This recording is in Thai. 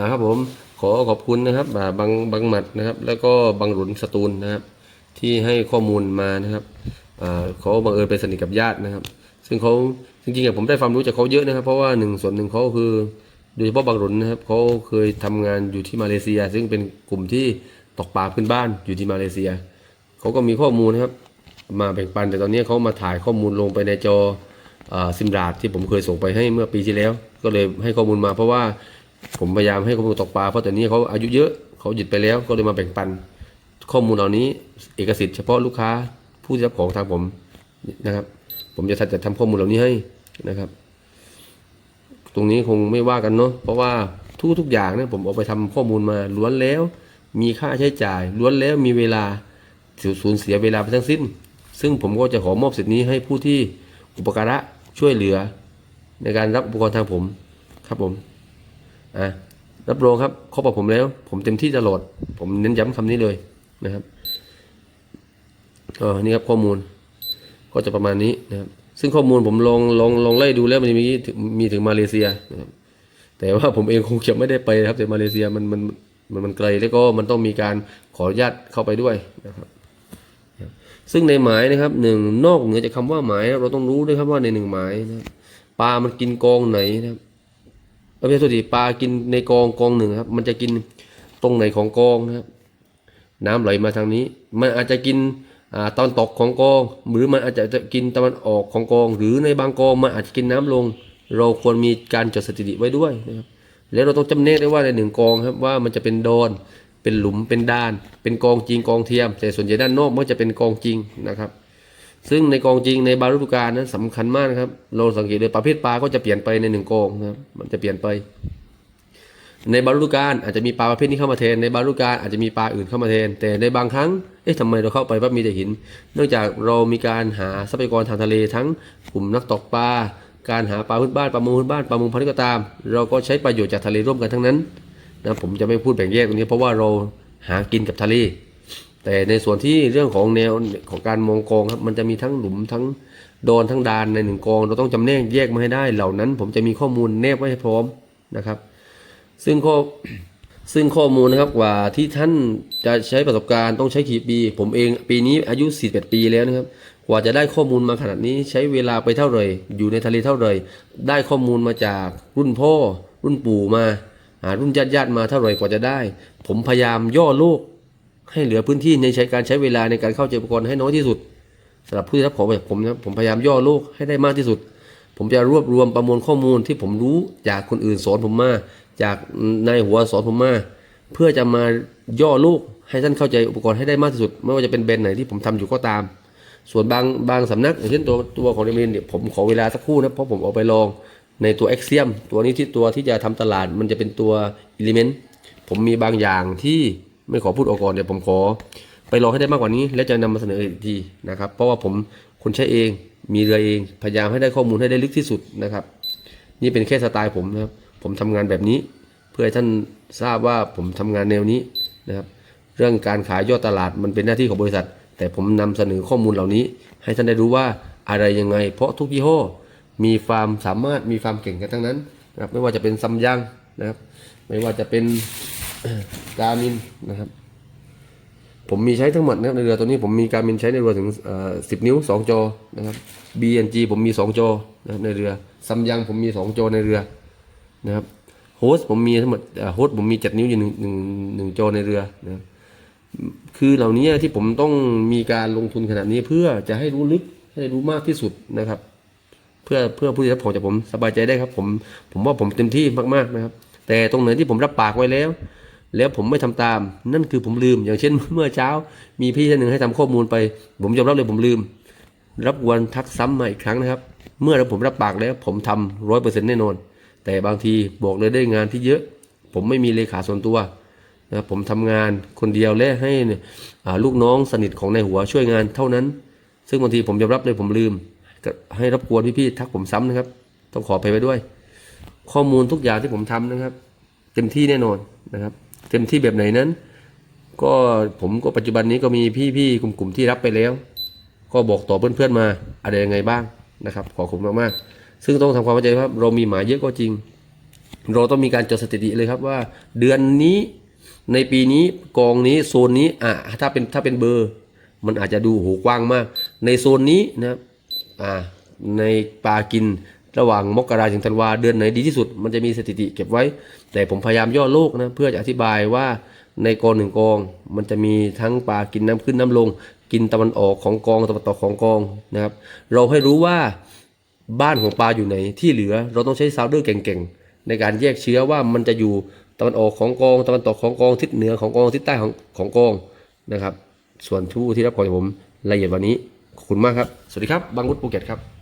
่าครับผมขอขอบคุณนะครับบางบางหมัดนะครับ แล้วก็บางหลุนสตูลนะครับ ที่ให้ข้อมูลมานะครับอ่าเขาบังเอิญไปสนิทกับญาตินะครับ ซึ่งเขาจริงๆผมได้ความรู้จากเขาเยอะนะครับ เพราะว่าหนึ่งส่วนหนึ่งเขาคือโดยเฉพาะบางหลุนนะครับเขาเคยทำงานอยู่ที่มาเลเซีย ซึ่งเป็นกลุ่มที่ตกปลาพื้นบ้านอยู่ที่มาเลเซียเขาก็มีข้อมูลนะครับ มาแบ่งปันแต่ตอนนี้เขามาถ่ายข้อมูลลงไปในจออซิมราดที่ผมเคยส่งไปให้เมื่อปีที่แล้ว ก็เลยให้ข้อมูลมาเพราะว่า ผมพยายามให้ข้อมูลตกปลาเพราะตอนนี้เขาอายุเยอะเขาหยุดไปแล้วก็เลยมาแบ่งปัน ข้อมูลเหล่านี้เอกสิทธิ์เฉพาะลูกค้าผู้รับของทางผมนะครับ ผมจะจัดทำข้อมูลเหล่านี้ให้นะครับ ตรงนี้คงไม่ว่ากันเนาะเพราะว่าทุกทุกอย่างเนี่ยผมเอาไปทำข้อมูลมาล้วนแล้ว มีค่าใช้จ่ายล้วนแล้วมีเวลาสูญเสียเวลาไปทั้งสิ้น ซึ่งผมก็จะขอมอบสิทธินี้ให้ผู้ที่อุปการะช่วยเหลือ ในการรับอุปกรณ์ทางผมครับผม อะรับรองครับครบกับผมแล้ว ผมเต็มที่ตลอด ผมเน้นย้ำคำนี้เลยนะครับอ๋อนี่ครับข้อมูล ก็จะประมาณนี้นะครับ ซึ่งข้อมูลผมลองลองลองไล่ดูแล้วมันมีถึงมีถึงมาเลเซียนะครับแต่ว่าผมเองคงจะไม่ได้ไปครับ แต่มาเลเซียมันมันมันมันไกลแล้วก็มันต้องมีการขออนุญาตเข้าไปด้วยนะครับ ซึ่งในหมายนะครับหนึ่งนอกเหนือจากคำว่าหมายเราต้องรู้ด้วยครับว่าในหนึ่งหมายนะปลามันกินกองไหนนะครับ ไม่ใช่โทษทีปลากินในกองกองหนึ่งครับ มันจะกินตรงไหนของกองนะครับ น้ำไหลมาทางนี้ มันอาจจะกินอตอนตกของกอง หรือมันอาจจะกินตะวันออกของกอง หรือในบางกองมันอาจจะกินน้ำลง เราควรมีการจดสถิติไว้ด้วยนะครับแล้วเราต้องจำแนกได้ว่าในหนึ่งกองครับว่ามันจะเป็นโดนเป็นหลุมเป็นด้าน เป็นกองจริงกองเทียม แต่ส่วนใหญ่ด้านนอกมันจะเป็นกองจริงนะครับ ซึ่งในกองจริงในบาฤดูกาลนั้นสำคัญมากนะครับ เราสังเกตเลยประเภทปลาก็จะเปลี่ยนไปในหนึ่งกองนะครับมันจะเปลี่ยนไป ในบาฤดูกาลอาจจะมีปลาประเภทนี้เข้ามาแทนในบาฤดูกาลอาจจะมีปลาอื่นเข้ามาแทน แต่ในบางครั้งเอ๊ะทำไมเราเข้าไปว่ามีแต่หิน เนื่องจากเรามีการหาทรัพยากรทางทะเลทั้งกลุ่มนักตกปลาการหาปลาพื้นบ้านปลามงพื้นบ้านปลามงพันธุ์ก็ตาม เราก็ใช้ประโยชน์จากทะเลร่วมกันทั้งนั้นนะผมจะไม่พูดแบ่งแยกตรงนี้เพราะว่าเราหากินกับทะเล แต่ในส่วนที่เรื่องของแนวของการมองกองครับมันจะมีทั้งหลุมทั้งโดนทั้งดานในหนึ่งกอง เราต้องจำแนกแยกมาให้ได้ เหล่านั้น ผมจะมีข้อมูลแนบไว้ให้พร้อมนะครับ ซึ่งข้อซึ่งข้อมูลนะครับกว่าที่ท่านจะใช้ประสบการณ์ต้องใช้กี่ปี ผมเองปีนี้อายุ41ปีแล้วนะครับ กว่าจะได้ข้อมูลมาขนาดนี้ใช้เวลาไปเท่าไหร่อยู่ในทะเลเท่าไหร่ได้ข้อมูลมาจากรุ่นพ่อ รุ่นปู่มารุ่นญาติญาติมาเท่าไหร่กว่าจะได้ ผมพยายามย่อโลก ให้เหลือพื้นที่ในใช้การใช้เวลาในการเข้าใจอุปกรณ์ให้น้อยที่สุดสำหรับผู้ที่รับของแบบผมนะผมพยายามย่อโลกให้ได้มากที่สุด ผมจะรวบรวมประมวลข้อมูลที่ผมรู้จากคนอื่นสอนผมมาจากนายหัวสอนผมมาเพื่อจะมาย่อโลกให้ท่านเข้าใจอุปกรณ์ให้ได้มากที่สุด ไม่ว่าจะเป็นแบรนด์ไหนที่ผมทำอยู่ก็ตาม ส่วนบางบางสำนักอย่างเช่นตัวตัวของเดมินเนี่ยผมขอเวลาสักครู่นะเพราะผมเอาไปลองในตัว Axiom ตัวนี้ที่ตัวที่จะทำตลาดมันจะเป็นตัว Element ผมมีบางอย่างที่ ไม่ขอพูดออกก่อนเดี๋ยวผมขอ ไปลอให้ได้มากกว่านี้ แล้วจะนำมาเสนออีกทีนะครับ เพราะว่าผมคนใช้เองมีเรือเองพยายามให้ได้ข้อมูลให้ได้ลึกที่สุดนะครับ นี่เป็นแค่สไตล์ผมนะครับ ผมทำงานแบบนี้ เพื่อให้ท่านทราบว่าผมทำงานแนวนี้นะครับ เรื่องการขายยอดตลาดมันเป็นหน้าที่ของบริษัท แต่ผมนำเสนอข้อมูลเหล่านี้ ให้ท่านได้รู้ว่าอะไรยังไง เพราะทุกยี่ห้อมีความสามารถมีความเก่งกันทั้งนั้นนะครับไม่ว่าจะเป็นซัมยังนะครับ ไม่ว่าจะเป็น กามินนะครับ ผมมีใช้ทั้งหมดนะครับในเรือตัวนี้ผมมีการมินใช้ในเรือถึงสิบนิ้วสองจอนะครับ BNG ผมมีสองจอนะครับในเรือซัมยังผมมีสองจอในเรือนะครับโฮสผมมีทั้งหมดโฮสผมมีเจ็ดนิ้วอยู่หนึ่งหนึ่งหนึ่งจอในเรือนะครับคือเหล่านี้ที่ผมต้องมีการลงทุนขนาดนี้เพื่อจะให้รู้ลึกให้รู้มากที่สุดนะครับ เพื่อเพื่อผู้ที่รับของจากผมสบายใจได้ครับ ผมผมว่าผมเต็มที่มากๆนะครับ แต่ตรงไหนที่ผมรับปากไว้แล้ว แล้วผมไม่ทำตาม นั่นคือผมลืม อย่างเช่นเมื่อเช้า มีพี่ท่านหนึ่งให้ทำข้อมูลไป ผมยอมรับเลยผมลืม รับวันทักซ้ำมาอีกครั้งนะครับ เมื่อผมรับปากแล้วผมทำร้อยเปอร์เซ็นต์แน่นอน แต่บางทีบอกเลยได้งานที่เยอะ ผมไม่มีเลขาส่วนตัวนะผมทำงานคนเดียวและให้ลูกน้องสนิทของในายหัวช่วยงานเท่านั้น ซึ่งบางทีผมยอมรับเลยผมลืม ให้รับกวนพี่ๆทักผมซ้ำนะครับ ต้องขอไปไว้ด้วย ข้อมูลทุกอย่างที่ผมทำนะครับ เต็มที่แน่นอนนะครับ เต็มที่แบบไหนนั้น ก็ผมก็ปัจจุบันนี้ก็มีพี่ๆกลุ่มๆที่รับไปแล้ว ก็บอกต่อเพื่อนๆมาอะไรยังไงบ้างนะครับ ขอขอบคุณมากๆ ซึ่งต้องทำความเข้าใจว่าเรามีหมายเยอะก็จริง เราต้องมีการจดสถิติเลยครับว่า เดือนนี้ในปีนี้กองนี้โซนนี้อะถ้าเป็นถ้าเป็นเบอร์ มันอาจจะดูโหกว้างมาก ในโซนนี้นะครับอ่าในปลากิน ระหว่างมกราถึงธันวาเดือนไหนดีที่สุด มันจะมีสถิติเก็บไว้ แต่ผมพยายามย่อโลกนะเพื่อจะอธิบายว่าในกองหนึ่งกอง มันจะมีทั้งปลากินน้ำขึ้นน้ำลง กินตะวันออกของกองตะวันตกของกองนะครับ เราให้รู้ว่าบ้านของปลาอยู่ไหนที่เหลือเราต้องใช้ซาวเดอร์เก่งๆในการแยกเชื้อว่ามันจะอยู่ตะวันออกของกอง ตะวันตกของกองทิศเหนือของกองทิศใต้ของของกองนะครับ ส่วนผู้ที่รับของจากผมละเอียดวันนี้ขอบคุณมากครับ สวัสดีครับบางวุฒิภูเก็ตครับ